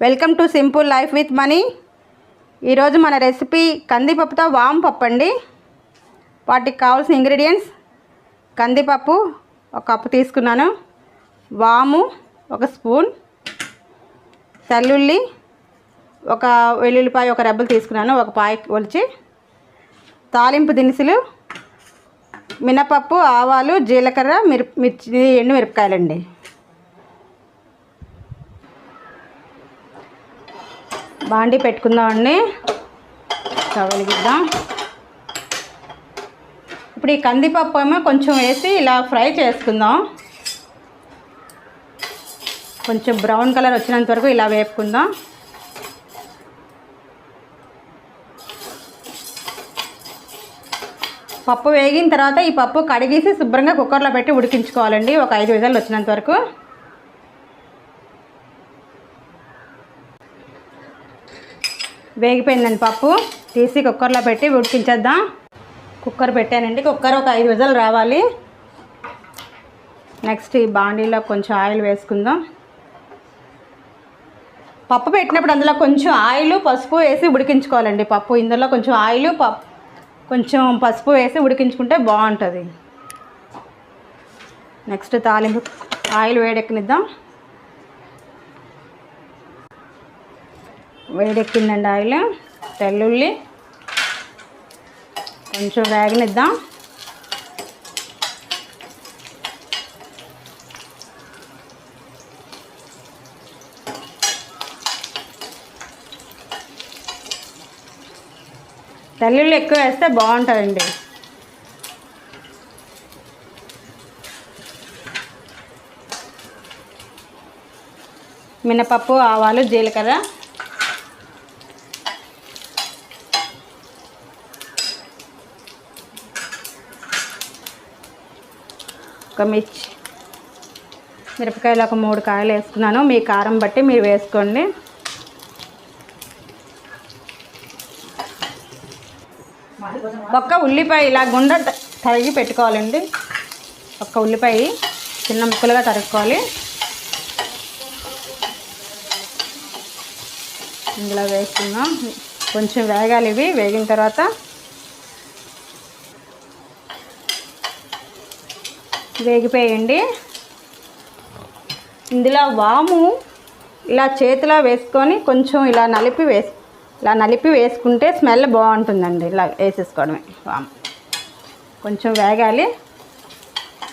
Welcome to simple life with money ఈరోజు మన recipe కందిపప్పుతో వామ్ పప్పు అండి వాటికి కావాల్సిన ఇంగ్రీడియంట్స్ కందిపప్పు ఒక కప్పు తీసుకున్నాను. వాము ఒక స్పూన్. తెల్లుల్లి ఒక వెల్లుల్లిపాయ ఒక రెబ్బలు తీసుకున్నాను ఒక పాయ ఒలిచి. తాలింపు దినుసులు మినపప్పు ఆవాలు జీలకర్ర మిరప మిర్చి ఎండు మిరపకాయలండి. బాండి పెట్టుకుందామండి. వెలిగిద్దాం ఇప్పుడు ఈ కందిపప్పు ఏమో కొంచెం వేసి ఇలా ఫ్రై చేసుకుందాం. కొంచెం బ్రౌన్ కలర్ వచ్చినంత వరకు ఇలా వేపుకుందాం. పప్పు వేగిన తర్వాత ఈ పప్పు కడిగేసి శుభ్రంగా కుక్కర్లో పెట్టి ఉడికించుకోవాలండి. ఒక ఐదు విధాలు వచ్చినంత వరకు. వేగిపోయిందండి పప్పు. తీసి కుక్కర్లో పెట్టి ఉడికించేద్దాం. కుక్కర్ పెట్టానండి. కుక్కర్ ఒక ఐదు విజలు రావాలి. నెక్స్ట్ ఈ బాండీలో కొంచెం ఆయిల్ వేసుకుందాం. పప్పు పెట్టినప్పుడు అందులో కొంచెం ఆయిల్ పసుపు వేసి ఉడికించుకోవాలండి పప్పు. ఇందులో కొంచెం ఆయిల్ పప్పు కొంచెం పసుపు వేసి ఉడికించుకుంటే బాగుంటుంది. నెక్స్ట్ తాలింపు ఆయిల్ వేడెక్కనిద్దాం. వేడెక్కిందండి ఆయిల్. తెల్లుల్లి. కొంచెం వేగనిద్దాం. తెల్లుల్లి ఎక్కువ వేస్తే బాగుంటుందండి. మినపప్పు ఆవాలు జీలకర్ర. ఒక మిర్చి మిరపకాయలు ఒక మూడు కాయలు వేసుకున్నాను. మీ కారం బట్టి మీరు వేసుకోండి. ఒక్క ఉల్లిపాయ ఇలా గుండ తరిగి పెట్టుకోవాలండి. ఒక్క ఉల్లిపాయ చిన్న ముక్కలుగా తరుక్కోవాలి. ఇందులో వేస్తున్నాం కొంచెం వేగాలి ఇవి. వేగిన తర్వాత వేగిపోయండి. ఇందులో వాము ఇలా చేతిలో వేసుకొని కొంచెం ఇలా నలిపి వేసు ఇలా నలిపి వేసుకుంటే స్మెల్ బాగుంటుందండి. ఇలా వేసేసుకోవడమే వాము. కొంచెం వేగాలి.